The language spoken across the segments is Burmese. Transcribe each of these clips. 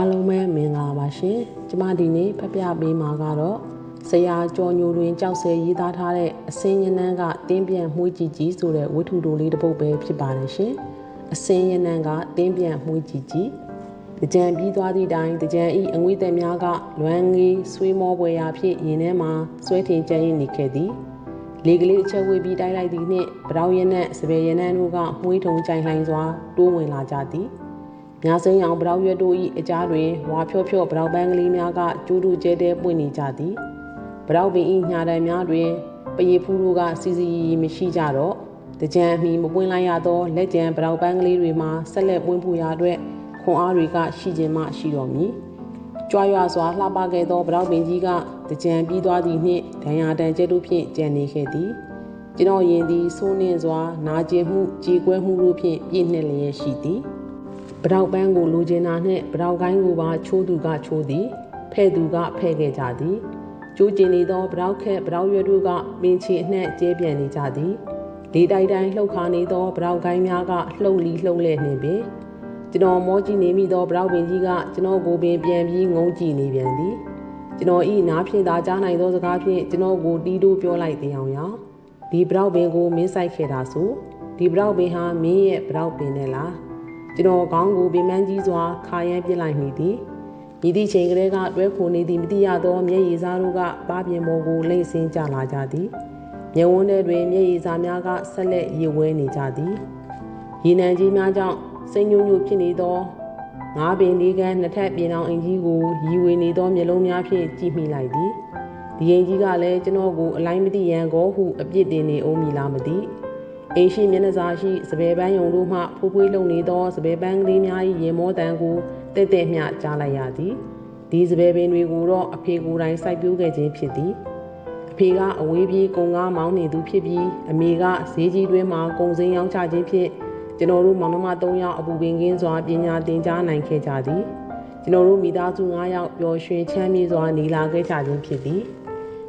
အားလုံးပဲမင်္ဂလာပါရှင်ကျမဒီနေ့ဖပြပေးမှာကတော့ဆရာကျော်ညိုတွင်ကြောက်စဲရေးသားထားတဲ့အစင်းရနန်းကတင်းပြန်မှုကြည့်ကြည့်ဆိုတဲ့ဝတ္ထုတိုလေးတစ်ပုဒ်ပဲဖြစ်ပါတယ်ရှင်အစင်းရနန်းကတင်းပြန်မှုကြည့်ကြည့်တကြံပြီးသွားသည့်တိုင်တကြံဤအငွေသက်များကလွမ်းငေးဆွေးမောပွဲရာဖြင့်ရင်ထဲမှာဆွဲထင်ကြရင်နေခဲ့သည်လေကလေးအချက်ဝေးပြီးတိုက်လိုက်သည်နှင့်ဗရောင်ရနံ့စပယ်ရနံ့တို့ကမှုေးထုံကြိုင်လှိုင်စွာတိုးဝင်လာကြသည် မြားစိမ်းအောင်ဗရောက်ရွက်တို့၏အကြားတွင်ဝါဖြော့ဖြော့ဗရောက်ပန်းကလေးများကကျိုးတူကျဲတဲပွင့်နေကြသည်ဗရောက်ပင်၏ညာတံများတွင်ပယေဖူးတို့ကစီစီရီမရှိကြတော့တကြံမီမပွင့်လိုက်ရသောလက်ကြံဗရောက်ပန်းကလေးတွေမှာဆက်လက်ပွင့်ဖို့ရာအတွက်ခွန်အားတွေကရှိခြင်းမှရှိတော်မူကြွားရွာစွာလှပခဲ့သောဗရောက်ပင်ကြီးကတကြံပြီးသွားသည်နှင့်ဒဏ်ရာတန်ကျဲတို့ဖြင့်ကြံနေခဲ့သည်ကျွန်တော်ယင်သည်ဆိုးနှင်းစွာနာကျင်မှုကြေကွဲမှုတို့ဖြင့်ပြည့်နှက်လျက်ရှိသည် ပတောက်ပန်းကိုလူကျင်နာနှင့်ပတောက်ကိုင်းကိုပါချိုးသူကချိုးသည်ဖဲ့သူကဖဲ့ခဲ့ကြသည်ကျိုးကျင်နေသောပတောက်ခက်ပတောက်ရွက်တို့ကပင်ချီအနှံ့ကျဲပြန်နေကြသည်လေတိုက်တိုင်းလှုပ်ခါနေသောပတောက်ကိုင်းများကလှုပ်လီလှုပ်လဲနှင့်ပင်ကျွန်တော်မောကြည့်နေမိသောပတောက်ပင်ကြီးကကျွန်တော်ကိုပင်ပြန်ပြီးငုံကြည့်နေပြန်သည်ကျွန်တော်ဤနားဖြင့်သာကြားနိုင်သောစကားဖြင့်ကျွန်တော်ကိုတီးတိုးပြောလိုက်တဲ့အောင်ရောဒီပတောက်ပင်ကိုမင်းဆိုင်ခဲ့တာဆိုဒီပတောက်ပင်ဟာမင်းရဲ့ပတောက်ပင်နဲ့လား ကျွန်တော်ခေါင်းကိုပင်မန်းကြီးစွာခါရမ်းပစ်လိုက်မိသည်ဤသည့်ချိန်ကလေးကတွဲခိုနေသည့်မတိရသောမျက်ရည်စားတို့ကပါပြင်ပေါ်ကိုလိမ့်ဆင်းကြလာကြသည်မျက်ဝန်းထဲတွင်မျက်ရည်စားများကဆက်လက်ရေဝဲနေကြသည်ရေနံကြီးများကြောင့်စိတ်ညှို့ညှို့ဖြစ်နေသောငါးပင်လေးကန်းနှစ်ထပ်ပြင်အောင်အင်ကြီးကိုရီဝေနေသောမျက်လုံးများဖြင့်ကြည့်မိလိုက်သည်ဒီအင်ကြီးကလည်းကျွန်တော်ကိုအလိုက်မသိရန်ကိုဟုအပြစ်တင်နေအောင်မီလားမသိ အိမ်ရှိမျက်နှာစာရှိစပယ်ပန်းယုံတို့မှဖိုးဖွေးလုံနေသောစပယ်ပန်းကလေးများ၏ရေမောတန်ကိုတဲ့တဲ့မျှကြားလိုက်ရသည်ဒီစပယ်ပင်တွေကိုတော့အဖေကိုယ်တိုင်စိုက်ပျိုးခဲ့ခြင်းဖြစ်သည်အဖေကအဝေးပြေးကုံကားမောင်းနေသူဖြစ်ပြီးအမေကဈေးကြီးတွင်းမှာကုံစင်းရောင်းချခြင်းဖြင့်ကျွန်တော်တို့မောင်နှမ၃ယောက်အပူပင်ကင်းစွာပညာသင်ကြားနိုင်ခဲ့ကြသည်ကျွန်တော်တို့မိသားစု၅ယောက်ပျော်ရွှင်ချမ်းမြေ့စွာနေလာခဲ့ကြခြင်းဖြစ်သည်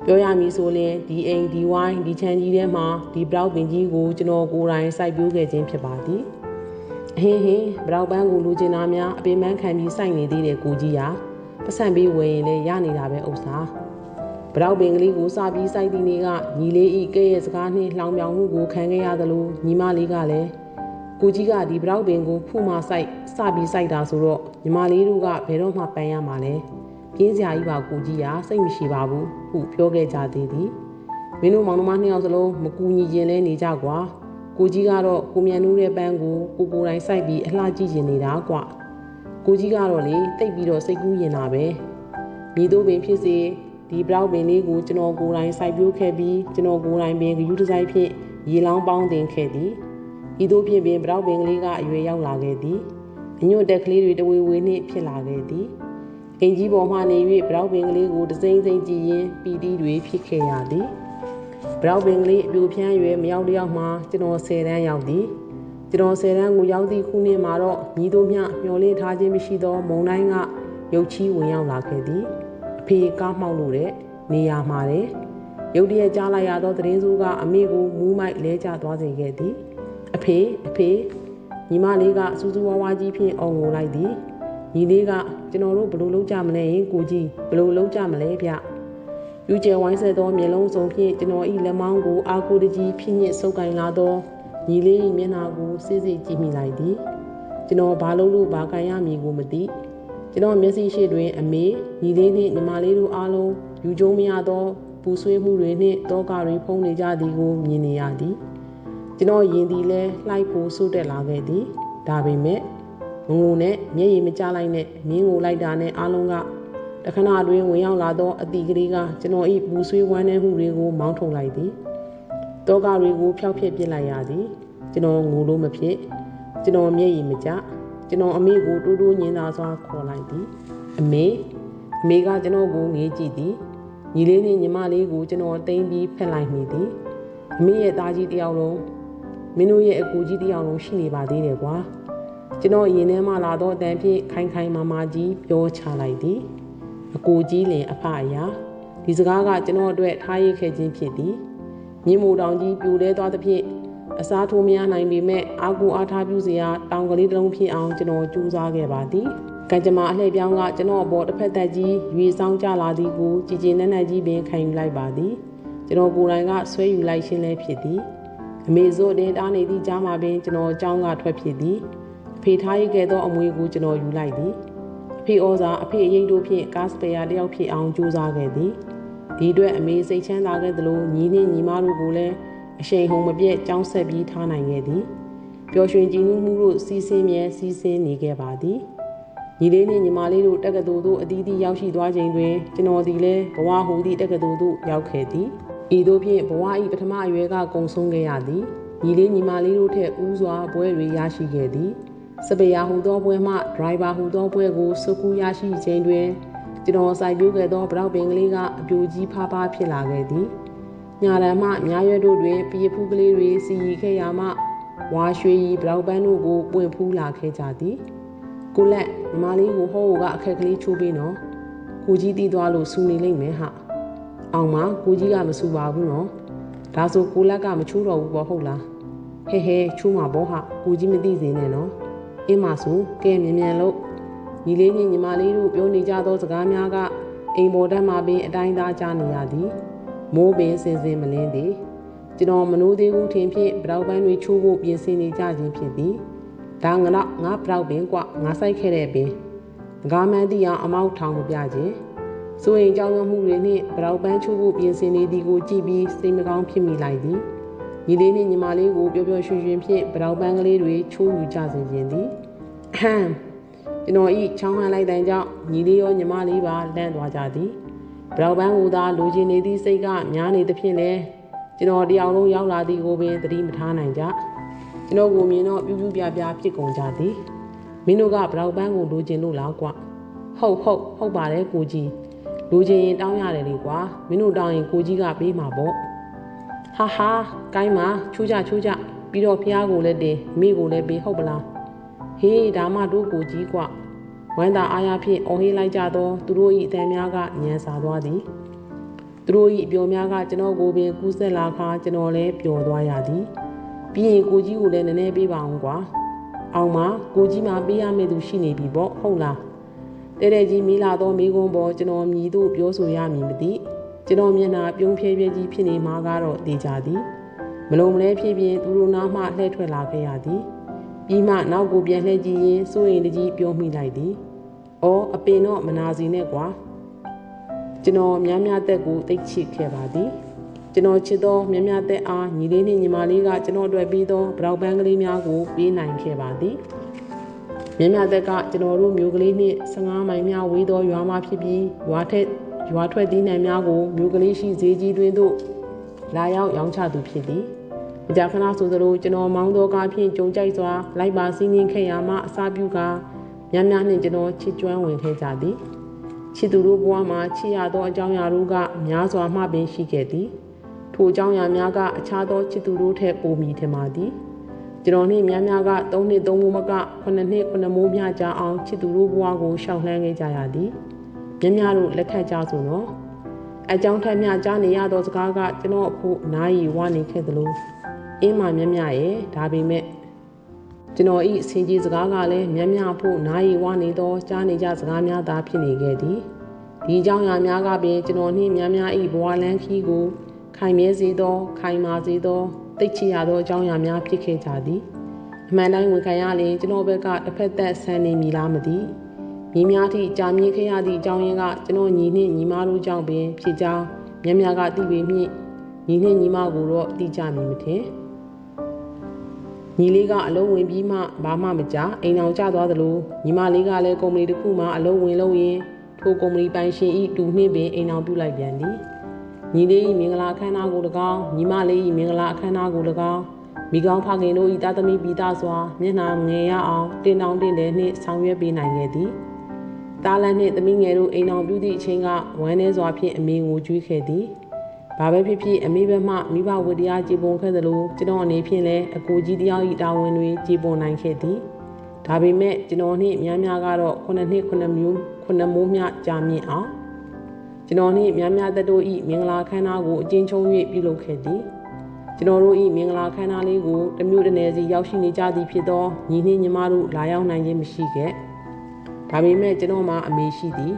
ပြောရမည်ဆိုရင်ဒီအိမ်ဒီဝိုင်းဒီချမ်းကြီးထဲမှာဒီဘလောက်ပင်ကြီးကိုကျွန်တော်ကိုယ်တိုင်စိုက်ပျိုးခဲ့ခြင်းဖြစ်ပါသည်အဟင်းဟင်းဘလောက်ပန်းကိုလူကျင်သားများအပင်ပန်းခံပြီးစိုက်နေသေးတယ်ကိုကြီးရာပတ်စံပြီးဝယ်ရင်လည်းရနေတာပဲဥစ္စာဘလောက်ပင်ကလေးကိုစပြီးစိုက်တဲ့နေ့ကညီလေးဤကဲ့ရဲ့စကားနှင့်လှောင်ပြောင်မှုကိုခံခဲ့ရသလိုညီမလေးကလည်းကိုကြီးကဒီဘလောက်ပင်ကိုဖူးမဆိုင်စပြီးစိုက်တာဆိုတော့ညီမလေးတို့ကဘယ်တော့မှပန်းရမှာလဲ ပြင်းစရာကြီးပါကိုကြီးကစိတ်မရှိပါဘူးဟုပြောခဲ့ကြသေးသည်မင်းတို့မောင်နှမနှစ်ယောက်စလုံးမကူညီခြင်းလဲနေကြကွာကိုကြီးကတော့ကိုမြန်နူးတဲ့ပန်းကိုကိုကိုတိုင်းစိုက်ပြီးအလှကြည့်နေနေတာကွာကိုကြီးကတော့လေတိတ်ပြီးတော့စိတ်ကူးရင်တာပဲမိတို့ပင်ဖြစ်စေဒီဘလောက်ပင်လေးကိုကျွန်တော်ကိုယ်တိုင်စိုက်ပျိုးခဲ့ပြီးကျွန်တော်ကိုယ်တိုင်ပင်ဂယူးဒီဇိုင်းဖြင့်ရေလောင်းပေါင်းတင်ခဲ့သည်ဤသို့ဖြင့်ပင်ဘလောက်ပင်ကလေးကအရွယ်ရောက်လာခဲ့သည်အညွတ်တက်ကလေးတွေတဝေဝေနှင့်ဖြစ်လာခဲ့သည် အင်ကြီးပေါ်မှနေ၍ဘလောက်ပင်ကလေးကိုတစိမ့်စိမ့်ကြည့်ရင်းပီတီတွေဖြစ်ခဲ့ရသည်ဘလောက်ပင်ကလေးအပြူဖြန်းရွယ်မရောက်တယောက်မှကျွန်တော်10တန်းရောက်သည်ကျွန်တော်10တန်းကိုရောက်သည့်ခုနှစ်မှာတော့ညီတို့မျှမျောလင်းထားခြင်းမရှိသော မုံတိုင်းကရုပ်ချီးဝင်ရောက်လာခဲ့သည်အဖေကားမှောက်လို့တဲ့နေရာမှာတဲ့ရုတ်တရက်ကြားလိုက်ရသောသတင်းစိုးကအမေကိုမူးမိုက်လဲကျသွားစေခဲ့သည်အဖေအဖေညီမလေးကစူးစူးဝါးဝါကြီးဖြင့်အော်ငိုလိုက်သည် ညီလေးကကျွန်တော်တို့ဘလို့လုံးကြမလဲရင်ကိုကြီးဘလို့လုံးကြမလဲဗျယူကျဲဝိုင်းဆက်သောမျက်လုံးစုံဖြင့်ကျွန်တော်ဤလက်မောင်းကိုအာကိုတကြီးဖြင့်ညစ်ဆုပ်ကင်လာသောညီလေး၏မျက်နှာကိုစိစိကြည့်မိလိုက်သည်ကျွန်တော်ဘာလို့လို့ဘာကန်ရမည်ကိုမသိကျွန်တော်မျက်စိရှိတွင် အမေညီလေးနှင့်ညီမလေးတို့အားလုံးယူကျုံမရသောပူဆွေးမှုတွေနှင့်တောကတွေဖုံးနေကြသည်ကိုမြင်နေရသည်ကျွန်တော်ယင်သည်လဲလှိုက်ဖို့ဆုတ်တက်လာခဲ့သည်ဒါပေမဲ့ ငငုံနဲ့မျက်ရည်မကျလိုက်နဲ့မင်းကိုလိုက်တာနဲ့အားလုံးကတခဏတွင်ဝင်ရောက်လာသောအတီကလေးကကျွန်တော်၏ပူဆွေးဝမ်းနည်းမှုတွေကိုမောင်းထုတ်လိုက်သည်တောကတွေကိုဖျောက်ဖျက်ပစ်လိုက်ရသည်ကျွန်တော်ငိုလို့မဖြစ်ကျွန်တော်မျက်ရည်မကျကျွန်တော်အမေကိုတိုးတိုးညင်သာစွာခေါ်လိုက်သည်အမေအမေကကျွန်တော်ကိုငေးကြည့်သည်ညီလေးနဲ့ညီမလေးကိုကျွန်တော်တိမ့်ပြီးဖက်လိုက်မိသည်အမေရဲ့သားကြီးတယောက်လုံးမင်းတို့ရဲ့အကူကြီးတယောက်လုံးရှိနေပါသေးတယ်ကွာ ကျွန်တော်ရင်ထဲမှာလာတော့အတန်ဖြင့်ခိုင်ခိုင်မာမာကြီးပြောချလိုက်သည်အကူကြီးလင်အဖအရာဒီစကားကကျွန်တော်အတွက်ထားရခဲ့ခြင်းဖြစ်သည်မြင်းမူတောင်ကြီးပြိုလဲသွားသဖြင့်အစားထိုးမရနိုင်ပေမဲ့အာကူအားထားပြုစရာတောင်ကလေးတစ်လုံးဖြစ်အောင်ကျွန်တော်ကြိုးစားခဲ့ပါသည်ကံကြမ္မာအလှည့်ပြောင်းကကျွန်တော်အပေါ်တစ်ဖက်သက်ကြီးရွေဆောင်ကြလာသည်ကိုကြည်ကျင်နက်နက်ကြီးပင်ခံယူလိုက်ပါသည်ကျွန်တော်ကိုယ်တိုင်ကဆွဲယူလိုက်ခြင်းလည်းဖြစ်သည်အမေစိုးတင်တားနေသည့်ကြားမှာပင်ကျွန်တော်အကြောင်းကထွက်ဖြစ်သည် အဖေထားရခဲ့သောအမွေကိုကျွန်တော်ယူလိုက်သည်အဖေဩဇာအဖေအရင်တို့ဖြင့်ကားစပယ်ယာတယောက်ဖြစ်အောင်ကြိုးစားခဲ့သည်ဒီအတွက်အမေစိတ်ချမ်းသာခဲ့သလိုညီနှင့်ညီမတို့ကိုလည်းအရှိန်ဟုန်မပြတ်ကြောင်းဆက်ပြီးထားနိုင်ခဲ့သည်ပျော်ရွှင်ကြည်နူးမှုတို့စီးဆင်းမြဲစီးဆင်းနေခဲ့ပါသည်ညီလေးနှင့်ညီမလေးတို့တက္ကသိုလ်သို့အသီးသီးရောက်ရှိသွားချိန်တွင်ကျွန်တော်သည်လည်းဘဝဟူသည့်တက္ကသိုလ်သို့ရောက်ခဲ့သည်ဤသို့ဖြင့်ဘဝ၏ပထမအရွယ်ကကုံဆုံးခဲ့ရသည်ညီလေးညီမလေးတို့ထက်ဦးစွာဘွဲတွေရရှိခဲ့သည် စပယ်ယာဟူသောပွဲမှဒရိုင်ဘာဟူသောပွဲကိုစုကူရရှိခြင်းတွင်ကျွန်တော်စိုက်ပျိုးခဲ့သောဗရောက်ပင်ကလေးကအပြိုကြီးဖားဖားဖြစ်လာခဲ့သည်ညာရန်မှများရွက်တို့တွင်ပြည့်ဖူးကလေးတွေစီရီခဲ့ရာမှဝါရွှေရီဗရောက်ပန်းတို့ကိုပွင့်ဖူးလာခဲ့ကြသည်ကိုလက်ညီမလေးကိုဟောကအခက်ကလေးချိုးပေးနော်ကိုကြီးတီးသွားလို့စူနေလိမ့်မယ်ဟာအောင်မကိုကြီးကမစူပါဘူးနော်ဒါဆိုကိုလက်ကမချိုးတော့ဘူးပေါ့ဟုတ်လားဟဲဟဲချိုးမှာပေါ့ဟာကိုကြီးမသိစေနဲ့နော် အင်းမဆိုကဲမြန်မြန်လို့ညီလေးနဲ့ညီမလေးတို့ပြောနေကြသောစကားများကအိမ်ပေါ်တက်မှပင်အတိုင်းသားကြားနေရသည်မိုးပင်စင်စင်မလင်းသည်ကျွန်တော်မနိုးသေးဘူးထင်ဖြင့်ဗရောက်ပန်းတွေချိုးဖို့ပြင်ဆင်နေကြခြင်းဖြစ်သည်ဒါငါတော့ငါဗရောက်ပင်กว่าငါစိုက်ခဲ့တဲ့ပင်ငါမှန်းသိအောင်အမောက်ထောင်မပြခြင်းဆိုရင်ကြောင်းရမှုတွေနှင့်ဗရောက်ပန်းချိုးဖို့ပြင်ဆင်နေသည်ကိုကြည့်ပြီးစိတ်မကောင်းဖြစ်မိလိုက်သည် ညီလေးနှင့်ညီမလေးကိုပျော်ပျော်ရွှင်ရွှင်ဖြင့်ဗရောက်ပန်းကလေးတွေချိုးယူကြစေခြင်းသည်အဟမ်ကျွန်တော်ဤချောင်းဟန်လိုက်တဲ့ကြောင့်ညီလေးရောညီမလေးပါလန့်သွားကြသည်ဗရောက်ပန်းကိုသာလိုချင်နေသည့်စိတ်ကများနေသဖြင့်လဲကျွန်တော်တယောက်လုံးရောက်လာသည်ကိုပင်သတိမထားနိုင်ကြကျွန်တော်ကိုမြင်တော့ပြူးပြူးပြားပြားဖြစ်ကုန်ကြသည်မင်းတို့ကဗရောက်ပန်းကိုလိုချင်လို့လားကွာဟုတ်ဟုတ်ဟုတ်ပါတယ်ကိုကြီးလိုချင်ရင်တောင်းရတယ်လေကွာမင်းတို့တောင်းရင်ကိုကြီးကပေးမှာပေါ့ ဟာဟာကိုင်းမှာချိုးကြချိုးကြပြီးတော့ဖះကိုလည်းတင်မိကိုလည်းပေးဟုတ်ပလားဟေးဒါမှတို့ကိုကြီးကွဝမ်းသာအားရဖြင့်အော်ဟေးလိုက်ကြသောသူတို့၏အတန်များကညံစာသွားသည်သူတို့၏အပျော်များကကျွန်တော်ကိုပင်ကူးဆက်လာခါကျွန်တော်လည်းပျော်သွားရသည်ပြီးရင်ကိုကြီးကိုလည်းနည်းနည်းပေးပါအောင်ကွာအောင်မကိုကြီးမှပေးရမယ့်သူရှိနေပြီပေါ့ဟုတ်လားတဲ့တဲ့ကြီးမိလာသောမိကွန်းပေါ်ကျွန်တော်မြည်သို့ပြောဆိုရမည်မသိ ကျွန်တော်မျက်နှာပြုံးဖြဲဖြဲကြီးဖြစ်နေမှာကတော့တေချာသည်မလုံးမလဲဖြစ်ပြင်သူတို့နားမှလှည့်ထွက်လာခဲ့ရသည်ပြီးမှနောက်ကိုပြန်လှည့်ကြည့်ရင်စိုးရင်တကြီးပြောမိလိုက်သည်။အော်အပင်တော့မနာစီနဲ့ကွာ။ကျွန်တော်များများသက်ကိုတိတ်ချစ်ခဲ့ပါသည်။ကျွန်တော်ချစ်သောများများသက်အားညီလေးနှင့်ညီမလေးကကျွန်တော်အတွက်ပြီးသောဗရောက်ပန်းကလေးများကိုပေးနိုင်ခဲ့ပါသည်။မြမြသက်ကကျွန်တော်တို့မျိုးကလေးနှင့်15မိုင်များဝေးသောရွာမှဖြစ်ပြီးရွာထက် ရွာထွက်သီးနှံများကိုမျိုးကလေးရှိဈေးကြီးတွင်သို့လာရောက်ရောင်းချသူဖြစ်သည်။ကြာခဏဆိုသလိုကျွန်တော်မောင်းသောကားဖြင့်ကြုံကြိုက်စွာလိုက်ပါစီးနှင်းခဲ့ရမှအစာပြုကာများများနှင့်ကျွန်တော်ချစ်ကျွမ်းဝင်ခဲ့ကြသည်။ချစ်သူတို့ဘဝမှာချစ်ရသောအကြောင်းအရာတို့ကများစွာမှပင်ရှိခဲ့သည်။ထိုအကြောင်းအရာများကအခြားသောချစ်သူတို့ထက်ပိုမီထင်ပါသည်။ကျွန်တော်နှင့်များများက3နှစ်3မိုးမက9နှစ်9မိုးများကြာအောင်ချစ်သူတို့ဘဝကိုရှောင်လှမ်းခဲ့ကြရသည်။ များများတို့လက်ထက်ကြဆိုနော်။အကြောင်းထက်များကြားနေရသောစကားကကျွန်တော်အဖို့နားရီဝနေခဲ့သလိုအင်းမမြမြရဲ့ဒါပေမဲ့ကျွန်တော်ဤစင်ကြီးစကားကလည်းမြမြဖို့နားရီဝနေသောကြားနေကြစကားများသာဖြစ်နေခဲ့သည်ဒီအကြောင်းအရာများကပင်ကျွန်တော်နှင့်မြမြဤဘဝလန်းခီးကိုခိုင်မြဲစေသော ခိုင်မာစေသောတိတ်ချရသောအကြောင်းအရာများဖြစ်ခဲ့ကြသည်အမှန်တိုင်းဝန်ခံရရင်ကျွန်တော်ဘက်ကတစ်ဖက်သက်ဆန်နေမည်လားမသိ မိများထိကြာမြင့်ခဲ့ရသည့်အကြောင်းရင်းကကျွန်တော်ညီနှင့်ညီမတို့ကြောင့်ပင်ဖြစ်ကြောင်းမြမြကသိပေမြင့်ညီနှင့်ညီမကိုတော့သိကြမည်မထင်ညီလေးကအလုံးဝင်ပြီးမှဘာမှမကြအိမ်အောင်ကျသွားသလိုညီမလေးကလည်းကုမ္ပဏီတစ်ခုမှအလုံးဝင်လို့ရင်ထိုကုမ္ပဏီပိုင်ရှင်ဤတူနှင့်ပင်အိမ်အောင်ပြုလိုက်ပြန်သည်ညီလေး၏မင်္ဂလာအခမ်းအနားကို၎င်းညီမလေး၏မင်္ဂလာအခမ်းအနားကို၎င်းမိကောင်းဖခင်တို့၏တာသမီပိသားစွာမျက်နှာငယ်ရအောင်တင်တောင်းတင်တယ်နှင့်ဆောင်ရွက်ပေးနိုင်ခဲ့သည် တားလန်နှင့်သမီးငယ်တို့အိမ်အောင်ပြုသည့်အချိန်ကဝမ်းနည်းစွာဖြင့်အမေကိုကြွေးခဲ့သည်ဘာပဲဖြစ်ဖြစ်အမေဘက်မှမိဘဝတရားကြည်ပွန်ခဲ့သလိုကျွန်တော်အနေဖြင့်လည်းအကိုကြီးတယောက်၏တာဝန်တွေကြည်ပွန်နိုင်ခဲ့သည်ဒါပေမဲ့ကျွန်တော်နှင့်များများကတော့ခုနှစ်နှစ်ခုနှစ်မျိုးခုနှစ်မိုးမြကြာမြင့်အောင်ကျွန်တော်နှင့်များများသက်တို့ဤမင်္ဂလာခမ်းနားကိုအကျဉ်းချုံ၍ပြုလုပ်ခဲ့သည်ကျွန်တော်တို့ဤမင်္ဂလာခမ်းနားလေးကိုတမျိုးတနယ်စီရောက်ရှိနေကြသည်ဖြစ်သောညီနှင့်ညီမတို့လာရောက်နိုင်ခြင်းမရှိခဲ့ ဒါပေမဲ့ကျွန်တော်မှာအမေရှိသည်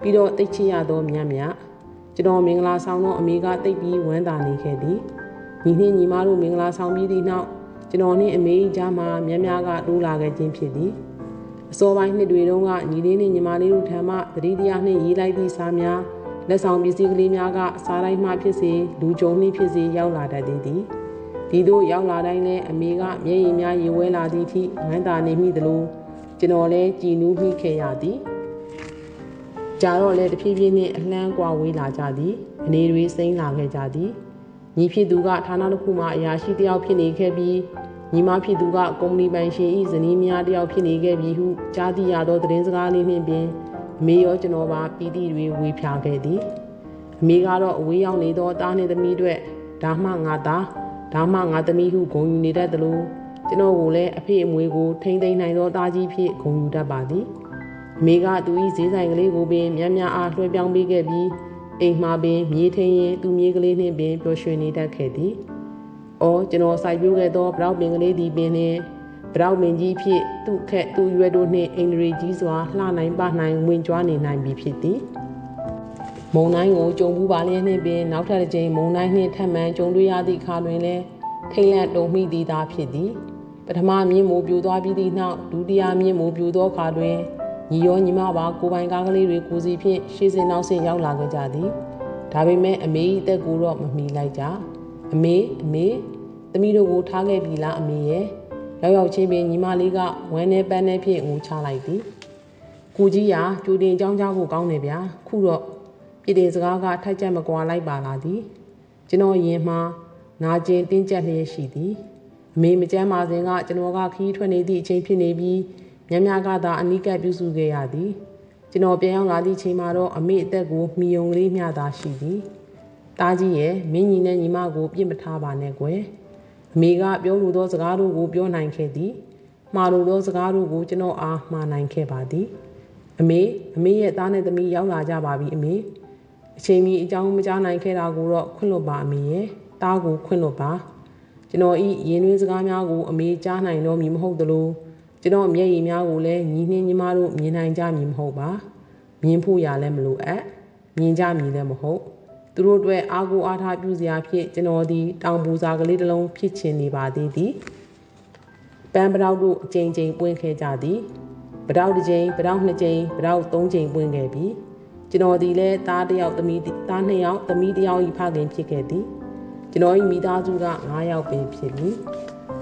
ပြီးတော့တိတ်ချရသောမြတ်မြတ်ကျွန်တော်မင်္ဂလာဆောင်သောအမေကတိတ်ပြီးဝမ်းသာနေခဲ့သည်ညီနှင့်ညီမတို့မင်္ဂလာဆောင်ပြီးသည့်နောက်ကျွန်တော်နှင့်အမေကြားမှာမြတ်မြတ်ကတိုးလာခဲ့ခြင်းဖြစ်သည်အစောပိုင်းနှစ်တွေတုန်းကညီလေးနှင့်ညီမလေးတို့ထံမှသတိတရားနှင့်ရေးလိုက်သည့်စာများလက်ဆောင်ပစ္စည်းကလေးများကစားတိုင်းမှဖြစ်စေလူကြုံနှင့်ဖြစ်စေရောက်လာတတ်သည်သည်ဒီတို့ရောက်လာတိုင်းလည်းအမေကမျက်ရည်များရေဝဲလာသည့်အထိဝမ်းသာနေမိသလို ကျွန်တော်လည်းကြည်နူးမိခဲ့ရသည်ကြာတော့လည်းတဖြည်းဖြည်းနှင့်အလှမ်းကွာဝေးလာကြသည်အနေတွေစိမ့်လာခဲ့ကြသည်ညီဖြစ်သူကဌာနတစ်ခုမှအရာရှိတယောက်ဖြစ်နေခဲ့ပြီးညီမဖြစ်သူကကုမ္ပဏီပိုင်ရှင်၏ဇနီးများတယောက်ဖြစ်နေခဲ့ပြီးဟုကြားသိရသောသတင်းစကားလေးနှင့်ပင်အမေရောကျွန်တော်ပါပီတိတွေဝေဖြာခဲ့သည်အမေကတော့အဝေးရောက်နေသောတားနှင့်သမီးတို့ဒါမှငါသားဒါမှငါသမီးဟုဂုဏ်ယူနေတတ်သလို ကျွန်တော်ကိုလည်းအဖေအမွေကိုထိမ့်သိမ်းနိုင်သောသားကြီးဖြစ်ဂုဏ်ယူတတ်ပါသည်။မိကသူ၏ဈေးဆိုင်ကလေးကိုပင်များများအားလွှဲပြောင်းပေးခဲ့ပြီးအိမ်မှာပင်မြေထင်းရင်သူ့မြေကလေးနှင့်ပင်ပျော်ရွှင်နေတတ်ခဲ့သည်။အော်ကျွန်တော်စိုက်ပျိုးခဲ့သောဗရောက်ပင်ကလေးသည်ပင်နှင့်ဗရောက်ပင်ကြီးဖြစ်သူ့ခက်သူ့ရွယ်တို့နှင့်အိန္ဒြေကြီးစွာလှနိုင်ပနိုင်ဝင်ကြွားနေနိုင်ပြီဖြစ်သည်။မုံတိုင်းကိုကြုံဘူးပါလျက်နှင့်ပင်နောက်ထပ်တစ်ကြိမ်မုံတိုင်းနှင့်ထပ်မံကြုံတွေ့ရသည့်အခါတွင်လည်းထိတ်လန့်တုန်မိသည်သာဖြစ်သည် ပထမမြင့်မိုးပြိုသွားပြီးသည့်နောက်ဒုတိယမြင့်မိုးပြိုသောအခါတွင်ညီရောညီမပါကိုပိုင်ကားကလေးတွေကိုစီဖြင့်ရှေ့စင်နောက်ဆင်ရောက်လာခဲ့ကြသည်ဒါပေမဲ့အမေ၏တက်ကိုတော့မမီလိုက်ကြအမေအမေသမီးတို့ကိုထားခဲ့ပြီလားအမေရဲ့ရောက်ရောက်ချင်းပင်ညီမလေးကဝမ်းနဲ့ပန်းနဲ့ဖြင့်ငိုချလိုက်သည်ကိုကြီးရာကြိုတင်ကြောင်းကြဖို့ကောင်းတယ်ဗျာခုတော့ပြည်တင်စကားကထိုက်ချက်မကွာလိုက်ပါလားသည်ကျွန်တော်ရင်မှာနာကျင်တင်းကျပ်လျက်ရှိသည် အမေမကြမ်းပါစဉ်ကကျွန်တော်ကခီးထွက်နေသည့်အချိန်ဖြစ်နေပြီးမြမကသာအနိကပြုစုခဲ့ရသည်ကျွန်တော်ပြန်ရောက်လာသည့်ချိန်မှာတော့အမေအသက်ကိုမှီယုံကလေးမျှသာရှိသည်တားကြီးရဲ့မင်းညီနဲ့ညီမကိုပြစ်မထားပါနဲ့ကွယ်အမေကပြောလိုသောစကားတို့ကိုပြောနိုင်ခဲ့သည်မှားလိုသောစကားတို့ကိုကျွန်တော်အားမှားနိုင်ခဲ့ပါသည်အမေအမေရဲ့သားနဲ့သမီးရောက်လာကြပါပြီအမေအချိန်မီအကြောင်းမကြားနိုင်ခဲ့တာကိုတော့ခွင့်လွတ်ပါအမေရဲ့တားကိုခွင့်လွတ်ပါ ကျွန်တော်ဤရင်သွေးစကားများကိုအမေကြားနိုင်တော့မည်မဟုတ်သလိုကျွန်တော်မျက်ရည်များကိုလည်းညီနှင်းညီမတို့မြင်နိုင်ကြမည်မဟုတ်ပါမြင်ဖို့ရလည်းမလိုအပ်မြင်ကြမည်လည်းမဟုတ်သူတို့အတွက်အားကိုးအားထားပြုစရာဖြစ်ကျွန်တော်ဒီတောင်ပူစာကလေးတစ်လုံးဖြစ်ချင်နေပါသေးသည်ပန်းပတောက်တို့အကြိမ်ကြိမ်ပွင့်ခဲ့ကြသည်ပတောက်တစ်ကြိမ်ပတောက်နှစ်ကြိမ်ပတောက်သုံးကြိမ်ပွင့်ခဲ့ပြီကျွန်တော်ဒီလဲသားတစ်ယောက်သမီးသားနှစ်ယောက်သမီးတစ်ယောက်ဤဖခင်ဖြစ်ခဲ့သည် ကျွန်တော်ဤမိသားစုက9ယောက်ပင်ဖြစ်ပြီ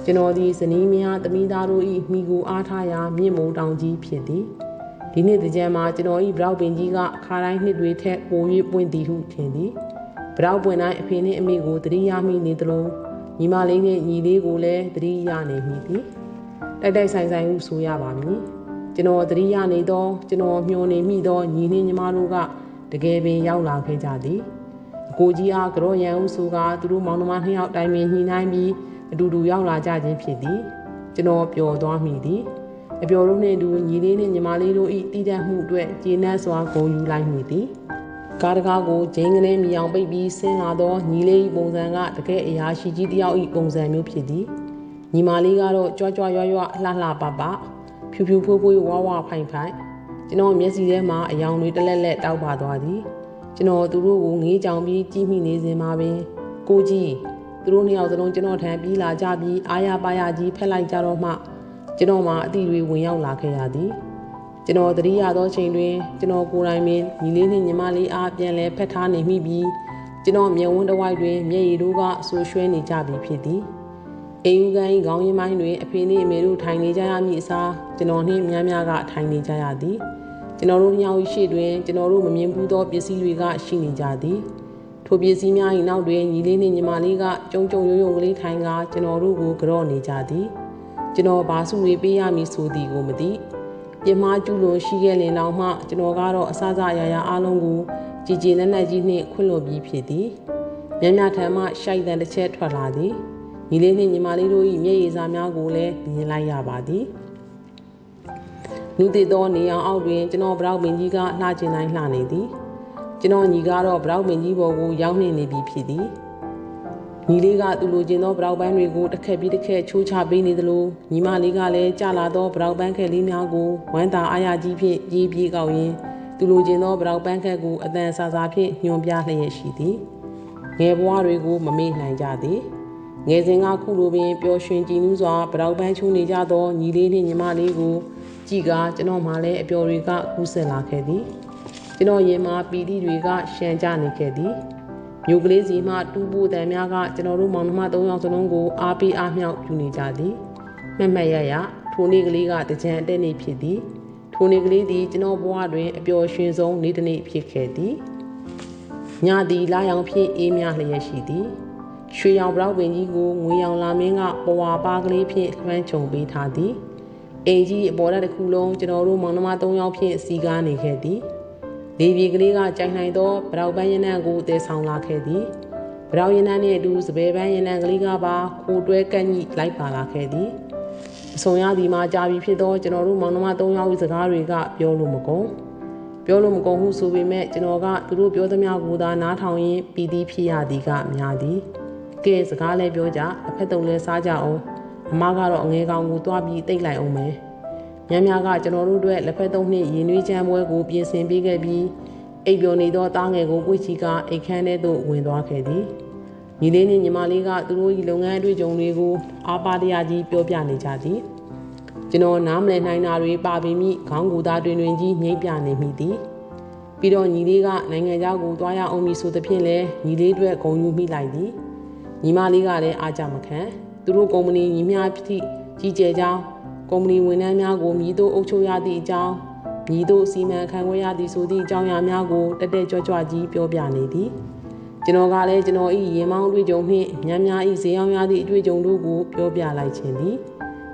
ကျွန်တော်သည်ဇနီးမယားသမီးသားတို့၏မိကိုအားထားရာမြင့်မိုးတောင်ကြီးဖြစ်သည်ဒီနေ့တကြံမှာကျွန်တော်၏ဗရောက်ပင်ကြီးကခါတိုင်းနှစ်တွေထက်ပို၍ပွင့်သည်ဟုထင်သည်ဗရောက်ပွင့်တိုင်းအဖေနှင့်အမေကိုတတိယမိနေသလိုညီမလေးနှင့်ညီလေးကိုလည်းတတိယနေမိသည်တိုက်တိုက်ဆိုင်ဆိုင်ဟုဆိုရပါမည်ကျွန်တော်တတိယနေသောကျွန်တော်မျှော်နေမိသောညီနှင့်ညီမတို့ကတကယ်ပင်ရောက်လာခဲ့ကြသည်အ ကိုကြီးအားကြောရန်ဟုဆိုကာသူတို့မောင်နှမနှစ်ယောက်တိုင်ပင်ညှိနှိုင်းပြီးအတူတူရောက်လာကြခြင်းဖြစ်သည်ကျွန်တော်ပျော်သွားမိသည်အပျော်တို့နှင့်အတူညီလေးနှင့်ညီမလေးတို့၏တည်တတ်မှုအတွက်ကျေနပ်စွာဂုဏ်ယူလိုက်မိသည်ကားတကားကိုဂျင်းကလေးမြောင်ပိတ်ပြီးဆင်းလာသောညီလေး၏ပုံစံကတကယ်အရာရှိကြီးတစ်ယောက်၏ပုံစံမျိုးဖြစ်သည်ညီမလေးကတော့ကြွကြွရွရွလှလှပပဖြူဖြူဖွေးဖွေးဝါဝဖိုင်ဖိုင်ကျွန်တော်မျက်စိထဲမှာအယောင်တွေတလက်လက်တောက်ပါသွားသည် ကျွန်တော်သူတို့ကိုငေးကြောင်ပြီးကြည့်မိနေစဉ်မှာပင်ကိုကြီးသူတို့နှစ်ယောက်စလုံးကျွန်တော်ထံပြီးလာကြပြီးအားရပါရကြီးဖက်လိုက်ကြတော့မှကျွန်တော်မှအတိတွေဝင်ရောက်လာခဲ့ရသည်ကျွန်တော်တတိယသောချိန်တွင်ကျွန်တော်ကိုယ်တိုင်ပင်ညီလေးနှင့်ညီမလေးအားပြန်လဲဖက်ထားနေမိပြီးကျွန်တော်မျက်ဝန်းတစ်ဝိုက်တွင်မျက်ရည်တို့ကဆူရွှဲနေကြပြီဖြစ်သည်အိမ်ဦးကိုင်းခေါင်းရင်းပိုင်းတွင်အဖေနှင့်အမေတို့ထိုင်နေကြရမည့်အစားကျွန်တော်နှင့်များများကထိုင်နေကြရသည် ကျွန်တော်တို့ညောင်ရှိတွင်ကျွန်တော်တို့မမြင်ဘူးသောပစ္စည်းတွေကရှိနေကြသည်ထိုပစ္စည်းများ၏နောက်တွင်ညီလေးနှင့်ညီမလေးကကြုံကြုံရုံရုံကလေးထိုင်ကကျွန်တော်တို့ကိုကြော့နေကြသည်ကျွန်တော်ဘာစုတွေပေးရမည်ဆိုသည်ကိုမသိပြမကျူးလွန်ရှိခဲ့လင်တော့မှကျွန်တော်ကတော့အစစအရာရာအားလုံးကိုကြည်ကြည်နက်နက်ကြီးနှင့်ခွင့်လွှတ်ပြီးဖြစ်သည်မြတ်မြတ်ထံမှရှိုက်တန်တစ်ချက်ထွက်လာသည်ညီလေးနှင့်ညီမလေးတို့၏မျက်ရည်စာများကိုလည်းမြင်လိုက်ရပါသည် လူတည်သောနေအောင်အောက်တွင်ကျွန်တော်ဗရောက်ပင်ကြီးကလှကျင်တိုင်းလှနေသည်ကျွန်တော်ညီကတော့ဗရောက်ပင်ကြီးပေါ်ကိုရောက်နေနေပြီဖြစ်သည်ညီလေးကသူ့လိုချင်သောဗရောက်ပန်းတွေကိုတစ်ခက်ပြီးတစ်ခက်ချိုးချပေးနေသလိုညီမလေးကလည်းကြာလာသောဗရောက်ပန်းခက်လေးများကိုဝမ်းသာအားရကြီးဖြင့်ရေးပြေးကောက်ရင်းသူ့လိုချင်သောဗရောက်ပန်းခက်ကိုအတန်ဆာဆာဖြင့်ညွန်ပြလျက်ရှိသည်ငယ်ဘွားတွေကိုမမေ့နိုင်ကြသည်ငယ်စဉ်ကခုလိုပင်ပျော်ရွှင်ကြည်နူးစွာဗရောက်ပန်းချိုးနေကြသောညီလေးနှင့်ညီမလေးကို ကြည်ကကျွန်တော်မှလည်းအပျော်တွေကကူးဆက်လာခဲ့သည်ကျွန်တော်ရင်မှာပီတိတွေကရှမ်းကြနေခဲ့သည်မြို့ကလေးစီမှတူးပိုတန်များကကျွန်တော်တို့မောင်နှမ၃ယောက်စလုံးကိုအားပေးအားမြောက်ပြုနေကြသည်မှတ်မှတ်ရရထိုနေ့ကလေးကတကြံအတက်နေဖြစ်သည်ထိုနေ့ကလေးသည်ကျွန်တော်ဘဝတွင်အပျော်ရွှင်ဆုံးနေ့တစ်နေ့ဖြစ်ခဲ့သည်ညသည်လာရောင်ဖြင့်အေးမြလျက်ရှိသည်ရွှေရောင်ဘရောက်ပင်ကြီးကိုငွေရောင်လာမင်းကပဝါပါကလေးဖြင့်လွှမ်းခြုံပေးထားသည် အိမ်ကြီးအပေါ်တက်တစ်ခုလုံးကျွန်တော်တို့မောင်နှမ၃ယောက်ဖြင့်စီကားနေခဲ့သည်လေပြေကလေးကကြိုင်နိုင်သောဗရောက်ပန်းရနံ့ကိုတည်ဆောင်လာခဲ့သည်ဗရောက်ရနံ့နှင့်အတူစပယ်ပန်းရနံ့ကလေးကပါခိုတွဲကန့်ညိလိုက်ပါလာခဲ့သည်အဆုံရသည်မှာကြာပြီဖြစ်သောကျွန်တော်တို့မောင်နှမ၃ယောက်၏စကားတွေကပြောလို့မကုန်ပြောလို့မကုန်ဟုဆိုပေမဲ့ကျွန်တော်ကသူတို့ပြောသမျှကိုသာနားထောင်ရင်းပြီးသည်ဖြစ်ရသည်ကများသည်ကဲစကားလည်းပြောကြအဖက်တုံလည်းစားကြအောင် အမကတော့အငဲကောင်ကိုတွားပြီးတိတ်လိုက်အောင်မယ်ညံ့များကကျွန်တော်တို့အတွက်လက်ဖက်သုံးနှစ်ရင်နွေးချမ်းပွဲကိုပြင်ဆင်ပေးခဲ့ပြီးအိပ်ပျော်နေသောတားငယ်ကိုပွေချီကအိတ်ခမ်းထဲသို့ဝင်သွားခဲ့သည်ညီလေးနှင့်ညီမလေးကသူတို့၏လုပ်ငန်းအတွေ့အကြုံတွေကိုအားပါတရားကြီးပြောပြနေကြသည်ကျွန်တော်နားမလည်နိုင်တာတွေပါပေမိခေါင်းကူသားတွင်တွင်ကြီးညှိပြနေမိသည်ပြီးတော့ညီလေးကနိုင်ငံခြားကိုတွားရအောင်မည်ဆိုသဖြင့်လဲညီလေးအတွက်ဂုဏ်ယူမိလိုက်သည်ညီမလေးကလည်းအားကြမခံ သူတို့ကုမ္ပဏီညီမျှဖြစ်ကြီးကျယ်ကြောင်းကုမ္ပဏီဝန်ထမ်းများကိုမြည်သို့အုပ်ချုပ်ရသည့်အကြောင်းမြည်သို့စီမံခန့်ခွဲရသည်ဆိုသည့်အကြောင်းအရာများကိုတက်တက်ကြွကြွကြီးပြောပြနေသည်ကျွန်တော်ကလည်းကျွန်တော်၏ရင်မောင်းအတွေ့အကြုံနှင့်များများ၏ဈေးအောင်ရသည့်အတွေ့အကြုံတို့ကိုပြောပြလိုက်ခြင်းသည်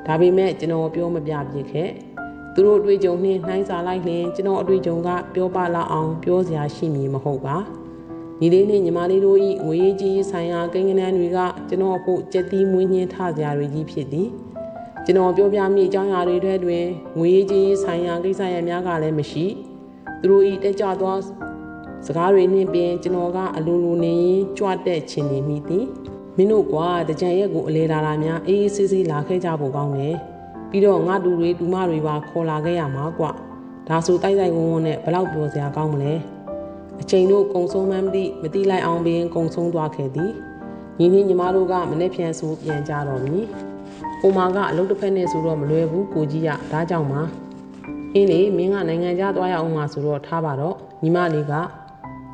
ဒါပေမဲ့ကျွန်တော်ပြောမပြပြခဲ့သူတို့အတွေ့အကြုံနှင့်နှိုင်းစာလိုက်လျင်ကျွန်တော်အတွေ့အကြုံကပြောပလာအောင်ပြောစရာရှိမည်မဟုတ်ပါ ညီလေးနဲ့ညီမလေးတို့၏ငွေရေးကြီးဆိုင်ရာကိန်းဂဏန်းတွေကကျွန်တော်ဖို့ကြက်တီးမွေးညင်းထစရာတွေကြီးဖြစ်သည်ကျွန်တော်ပြောပြမိအကြောင်းအရာတွေထဲတွင်ငွေရေးကြီးဆိုင်ရာကိစ္စရပ်များကလည်းမရှိသူတို့၏တက်ကြသောစကားတွေနှင့်ပင်ကျွန်တော်ကအလိုလိုနေရင်ကြွတဲ့ချင်နေမိသည်မင်းတို့ကွာတကြံရက်ကိုအလေလာတာများအေးအေးဆေးဆေးလာခဲ့ကြဖို့ကောင်းတယ်ပြီးတော့ငါတူတွေတူမတွေပါခေါ်လာခဲ့ရမှာကွဒါဆိုတိုက်တိုက်ဝန်းဝန်းနဲ့ဘလောက်ပြောစရာကောင်းမလဲ အချိန်တို့ကုံဆုံးမှန်းမသိမတိလိုက်အောင်ပင်ကုံဆုံးသွားခဲ့သည်ညီညီညီမတို့ကမနေ့ပြန်ဆိုပြန်ကြတော့မည်ကိုမာကအလုပ်တစ်ဖက်နဲ့ဆိုတော့မလွယ်ဘူးကိုကြီးရဒါကြောင့်ပါအင်းလေမင်းကနိုင်ငံခြားသွားရအောင်မှာဆိုတော့ထားပါတော့ညီမလေးက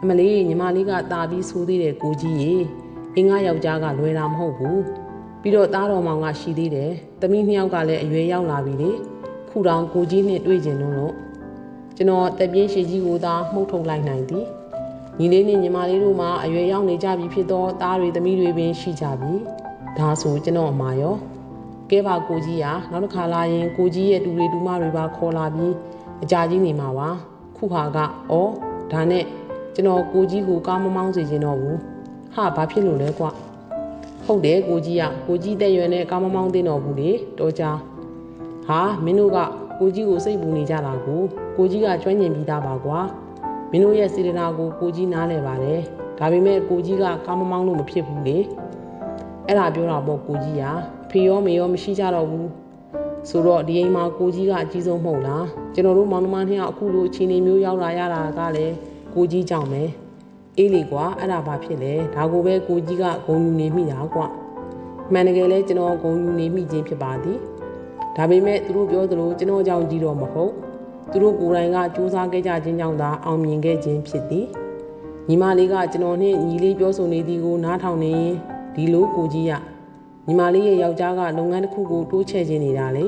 အမလေးညီမလေးကတာပြီးဆိုသေးတယ်ကိုကြီးရေအင်းငါယောက်ျားကလွယ်တာမဟုတ်ဘူးပြီးတော့သားတော်မောင်ကရှိသေးတယ်သမီးနှစ်ယောက်ကလည်းအရွယ်ရောက်လာပြီလေခုတောင်ကိုကြီးနဲ့တွေ့ကျင်လို့ ကျွန်တော်တက်ပြင်းရှိကြီးကိုသာမှုတ်ထုတ်လိုက်နိုင်သည်ညီလေးနဲ့ညီမလေးတို့မှအရွယ်ရောက်နေကြပြီဖြစ်သောသားတွေသမီးတွေပင်ရှိကြပြီဒါဆိုကျွန်တော်အမှားရောကဲပါကိုကြီးကနောက်တစ်ခါလာရင်ကိုကြီးရဲ့တူတွေတူမတွေပါခေါ်လာပြီးအကြာကြီးနေမှာပါခုဟာကဩဒါနဲ့ကျွန်တော်ကိုကြီးကိုကားမမောင်းစေချင်တော့ဘူးဟာဘာဖြစ်လို့လဲကွာဟုတ်တယ်ကိုကြီးကကိုကြီးတဲ့ရွယ်နဲ့ကားမမောင်းသိတော့ဘူးလေတော်ကြဟာမင်းတို့က ကိုကြီးကိုစိတ်ပူနေကြတာကိုကိုကြီးကကျွမ်းကျင်ပြီးသားပါကွာမင်းတို့ရဲ့စေတနာကိုကိုကြီးနားလဲပါတယ်ဒါပေမဲ့ကိုကြီးကကားမမောင်းလို့မဖြစ်ဘူးလေအဲ့ဒါပြောတာပေါ့ကိုကြီးကဖေရောမေရောမရှိကြတော့ဘူးဆိုတော့ဒီအိမ်မှာကိုကြီးကအကြီးဆုံးမဟုတ်လားကျွန်တော်တို့မောင်နှမနှစ်ယောက်အခုလိုအခြေအနေမျိုးရောက်လာရတာကလည်းကိုကြီးကြောင့်ပဲအေးလေကွာအဲ့ဒါဘာဖြစ်လဲဒါကိုပဲကိုကြီးကဂုံယူနေမိတာကွာမှန်တကယ်လဲကျွန်တော်ဂုံယူနေမိခြင်းဖြစ်ပါသည် ဒါပေမဲ့သူတို့ပြောသလိုကျွန်တော်ကြောင့်ကြီးတော့မဟုတ်သူတို့ကိုယ်တိုင်ကစူးစမ်းခဲ့ကြခြင်းကြောင့်သာအောင်မြင်ခဲ့ခြင်းဖြစ်သည်ညီမလေးကကျွန်တော်နဲ့ညီလေးပြောဆိုနေသည်ကိုနားထောင်နေရင်ဒီလိုကိုကြီးရညီမလေးရဲ့ယောက်ျားကလုပ်ငန်းတစ်ခုကိုတိုးချဲ့ခြင်းနေတာလေ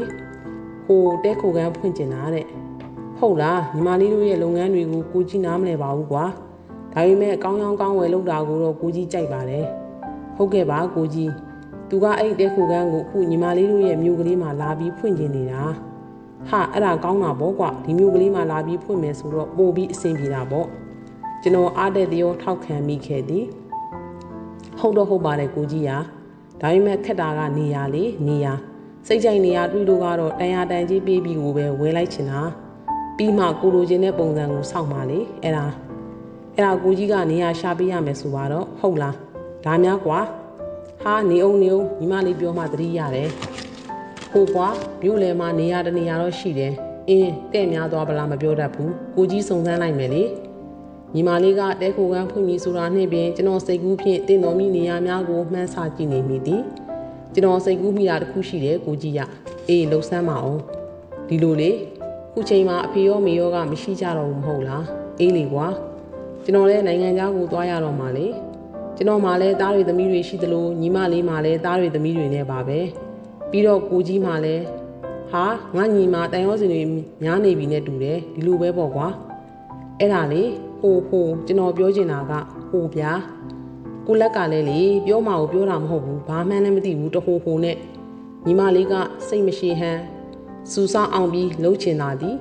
ဟိုတဲခိုကန်းဖွင့်ကျင်တာတဲ့ဟုတ်လားညီမလေးတို့ရဲ့လုပ်ငန်းတွေကိုကိုကြီးနားမလဲပါဘူးကွာဒါပေမဲ့ကောင်းကောင်းကောင်းဝယ်လုပ်တာကိုတော့ကိုကြီးကြိုက်ပါတယ်ဟုတ်ကဲ့ပါကိုကြီး သူကအဲ့တဲခိုကန်းကိုအခုညီမလေးတို့ရဲ့မြို့ကလေးမှာလာပြီးဖွင့်ကျင်နေတာဟာအဲ့ဒါကောင်းတာပေါ့ကွာဒီမြို့ကလေးမှာလာပြီးဖွင့်မယ်ဆိုတော့ပို့ပြီးအဆင်ပြေတာပေါ့ကျွန်တော်အားတဲ့တရောထောက်ခံမိခဲ့သည်ဟုတ်တော့ဟုတ်ပါတယ်ကိုကြီးရာဒါပေမဲ့ခက်တာကနေရလေနေရစိတ်ကြိုက်နေရတွေ့လို့ကတော့တန်ရာတန်ကြီးပေးပြီးကိုပဲဝဲလိုက်ချင်တာပြီးမှကိုလိုချင်တဲ့ပုံစံကိုစောင့်ပါလေအဲ့ဒါအဲ့ဒါကိုကြီးကနေရာရှာပေးရမယ်ဆိုတော့ဟုတ်လားဒါများကွာ ဟာနေအောင်နေအောင်ညီမလေးပြောမှသတိရတယ်ဟိုကွာမြို့လယ်မှာနေရတနေရတော့ရှိတယ်အင်းတဲ့များသွားပလားမပြောတတ်ဘူးကိုကြီးစုံစမ်းလိုက်မယ်လေညီမလေးကတဲခိုကန်းဖွင့်ပြီးဆိုတာနှင့်ပင်ကျွန်တော်စိတ်ကူးဖြင့်တင်တော်မိနေရများကိုမှန်းဆကြည့်နေမိသည်ကျွန်တော်စိတ်ကူးမိတာတစ်ခုရှိတယ်ကိုကြီးရအေးလှုပ်ဆန်းပါအောင်ဒီလိုလေခုချိန်မှာအဖေရောမေရောကမရှိကြတော့ဘူးမဟုတ်လားအေးလေကွာကျွန်တော်လည်းနိုင်ငံသားကိုသွားရတော့မှလေ ကျွန်တော်မှလည်းသားတွေသမီးတွေရှိသလိုညီမလေးမှလည်းသားတွေသမီးတွေနဲ့ပါပဲပြီးတော့ကိုကြီးမှလည်းဟာငါညီမတန်ရောစင်တွေများနေပြီနဲ့တူတယ်ဒီလိုပဲပေါ့ကွာအဲ့ဒါလေဟိုဟိုကျွန်တော်ပြောချင်တာကဟိုဗျာကိုလက်ကလည်းလေပြောမှကိုပြောတာမဟုတ်ဘူးဘာမှန်းလည်းမသိဘူးတဟိုဟိုနဲ့ညီမလေးကစိတ်မရှိဟန်စူဆောင်းအောင်ပြီးလှုပ်ချင်တာသည်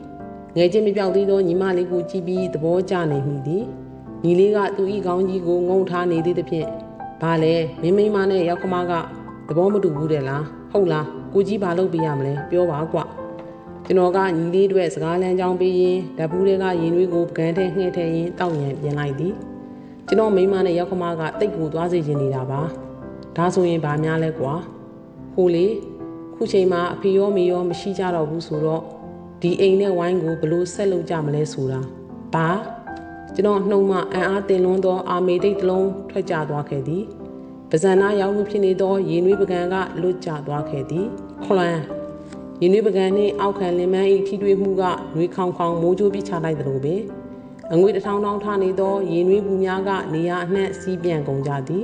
ငယ်ချင်းမပြောက်သေးသောညီမလေးကိုကြည့်ပြီးသဘောကျနေမိသည် ညီလေးကသူဤကောင်းကြီးကိုငုံထားနေသေးသဖြင့်ဘာလဲမင်းမိန်းမနဲ့ရောက်ခမကသဘောမတူဘူးတဲ့လားဟုတ်လားကိုကြီးဘာလုပ်ပေးရမလဲပြောပါကွကျွန်တော်ကညီလေးတို့စကားလမ်းကြောင်းပေးရင်ဓာတ်ဘူးတွေကရင်သွေးကိုပကန်းထဲငှဲ့ထဲရင်တောက်ရန်ပြင်လိုက်သည်ကျွန်တော်မိန်းမနဲ့ရောက်ခမကတိတ်ကိုသွားစေချင်နေတာပါဒါဆိုရင်ဘာများလဲကွာဟိုလေခုချိန်မှာအဖေရောမေရောမရှိကြတော့ဘူးဆိုတော့ဒီအိမ်နဲ့ဝိုင်းကိုဘလို့ဆက်လုပ်ကြမလဲဆိုတာဘာ ကျွန်တော်နှုံမအံ့အားတင်လွန်းသောအာမေဒိတ်တစ်လုံးထွက်ကြသွားခဲ့သည်ပဇာနာရောက်မှုဖြစ်နေသောရေနွေးပကံကလွတ်ကျသွားခဲ့သည်ခလန်ရေနွေးပကံနှင့်အောက်ခံလင်မန်း၏ထိတွေ့မှုကနွေခေါင်ခေါင်မိုးကြိုးပြချလိုက်သလိုပင်အငွေတထောင်ထောင်ထနေသောရေနွေးဘူးများကနေရာအနှံ့စီးပြန်ကုန်ကြသည်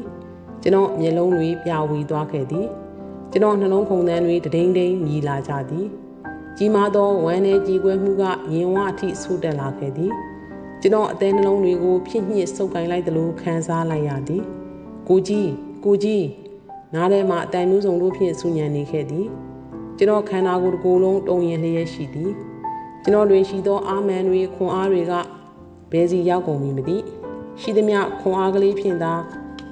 ကျွန်တော်မျက်လုံးတွေပြဝီသွားခဲ့သည်ကျွန်တော်နှလုံးခုန်သန်းတွေတဒိန်ဒိန်မြည်လာကြသည်ကြီးမားသောဝမ်းနဲ့ကြီးကွဲမှုကရင်ဝအထိဆူတက်လာခဲ့သည် ကျွန်တော်အသေးနှလုံးတွေကိုဖြစ်ညစ်ဆုပ်ကိုင်လိုက်သလိုခံစားလိုက်ရသည်ကိုကြီးကိုကြီးနားထဲမှာအတိုင်မျိုးစုံတို့ဖြင့်ဆူညံနေခဲ့သည်ကျွန်တော်ခန္ဓာကိုယ်တစ်ကိုယ်လုံးတုံရင်လျက်ရှိသည်ကျွန်တော်တွင်ရှိသောအာမန်တွေခွန်အားတွေကဘယ်စီရောက်ကုန်ပြီမသိရှိသမျှခွန်အားကလေးဖြင့်သာ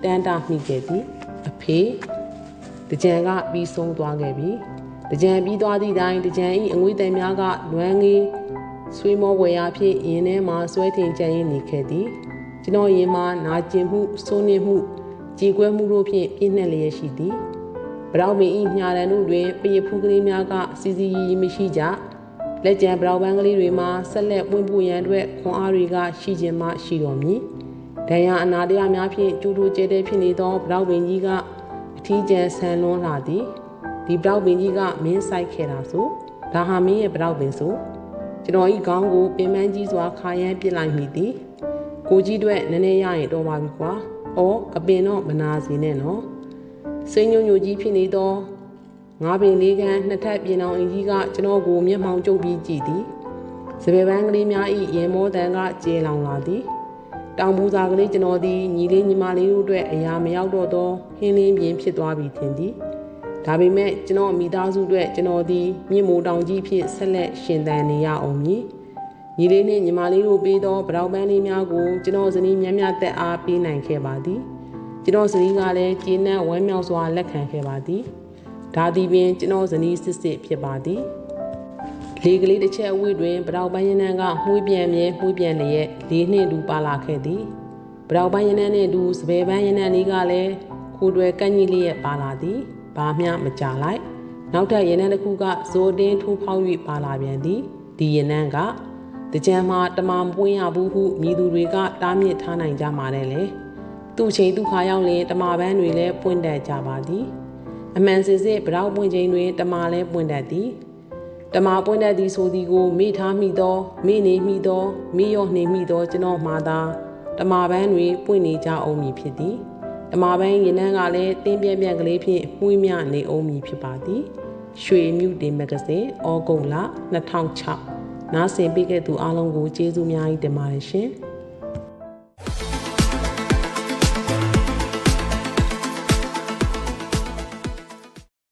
တန်တာမိခဲ့သည်အဖေတကြံကပြီးဆုံးသွားခဲ့ပြီတကြံပြီးသွားသည့်တိုင်တကြံဤအငွေတန်များကလွမ်းငေး ဆွေးမောဝယ်ရာဖြင့်ယင်းထဲမှဆွဲထင်ကြံရင်းနေခဲ့သည်ကျွန်တော်ယင်မှာနာကျင်မှုစိုးနေမှုကြေကွဲမှုတို့ဖြင့်ပြည့်နှက်လျက်ရှိသည်ဗရောက်ပင်ဤညာရန်တို့တွင်ပရဖူးကလေးများကစီစီရီရီမရှိကြလက်ကျန်ဗရောက်ပန်းကလေးတွေမှာဆက်လက်ပွင့်ပူရန်အတွက်ခွန်အားတွေကရှိခြင်းမှရှိတော်မူဒဏ်ရာအနာတရားများဖြင့်ကျူးထူကျဲတဲ့ဖြစ်နေသောဗရောက်ပင်ကြီးကအထီးကျန်ဆန်လွန်းလာသည်ဒီဗရောက်ပင်ကြီးကမင်းဆိုင်ခဲ့တာဆိုဒါဟာမင်းရဲ့ဗရောက်ပင်ဆို ကျွန်တော်ဤခေါင်းကိုပင်ပန်းကြီးစွာခါရမ်းပစ်လိုက်မိသည်ကိုကြီးတို့နည်းနည်းရရင်တော့ပါပြီကွာ။အော်အပင်တော့မနာစီနဲ့နော်။စိန်ညွညွကြီးဖြစ်နေသောငါးပင်လေးကန်းနှစ်ထပ်ပြင်အောင်အင်ကြီးကကျွန်တော်ကိုမျက်မှောင်ကျုပ်ပြီးကြည့်သည်။စပယ်ပန်းကလေးများ၏ရေမောတန်ကကျဲလောင်လာသည်။တောင်ပူစာကလေးကျွန်တော်သည်ညီလေးညီမလေးတို့အတွက်အရာမရောက်တော့သောဟင်းလင်းပြင်းဖြစ်သွားပြီထင်သည်။ ဒါပေမဲ့ကျွန်တော်မိသားစုအတွက်ကျွန်တော်သည်မြင့်မိုးတောင်ကြီးဖြစ်ဆက်လက်ရှင်သန်နေရအောင်မည်။ညီလေးနှင့်ညီမလေးတို့ပေးသောဗရောက်ပန်းလေးများကိုကျွန်တော်ဇနီးမြတ်မြတ်သက်အားပေးနိုင်ခဲ့ပါသည်ကျွန်တော်ဇနီးကလည်းကျေနပ်ဝမ်းမြောက်စွာလက်ခံခဲ့ပါသည်ဒါသည်ပင်ကျွန်တော်ဇနီးစစ်စစ်ဖြစ်ပါသည်လေကလေးတစ်ချက်အဝေးတွင်ဗရောက်ပန်းရနန်းကမှုေးပြန်မြဲမှုေးပြန်လျက်လေးနှင့်တူပါလာခဲ့သည်ဗရောက်ပန်းရနန်းနှင့်တူစပယ်ပန်းရနန်းလေးကလည်းခိုးတွယ်ကန့်ကြီးလျက်ပါလာသည် ဘာမျှမကြလိုက်နောက်ထပ်ရနန်းတစ်ခုကဇိုတင်းထိုးဖောက်၍ပါလာပြန်သည်ဒီရနန်းကတကြံမှာတမမပွင့်ရဘူးဟုမြည်သူတွေကတားမြစ်ထားနိုင်ကြမှာတဲ့လေသူ့ချိန်သူခါရောက်ရင်တမပန်းတွေလည်းပွင့်တတ်ကြပါသည်အမှန်စစ်စစ်ဗရောက်ပွင့်ချိန်တွင်တမလည်းပွင့်တတ်သည်တမပွင့်တတ်သည်ဆိုသည်ကိုမိထားမိသောမိနေမိသောမိရော့နေမိသောကျွန်တော်မှာသာတမပန်းတွေပွင့်နေကြအောင်မည်ဖြစ်သည် တမပန်းရင်နှန်းကလည်းတင်းပြန့်ပြန့်ကလေးဖြင့်မှုမြနေအောင်မည်ဖြစ်ပါသည်ရွှေမြူတင်မဂ္ဂဇင်းဩဂုတ်လ2006နားဆင်ပေးခဲ့သူအားလုံးကိုကျေးဇူးများကြီးတင်ပါတယ်ရှင်။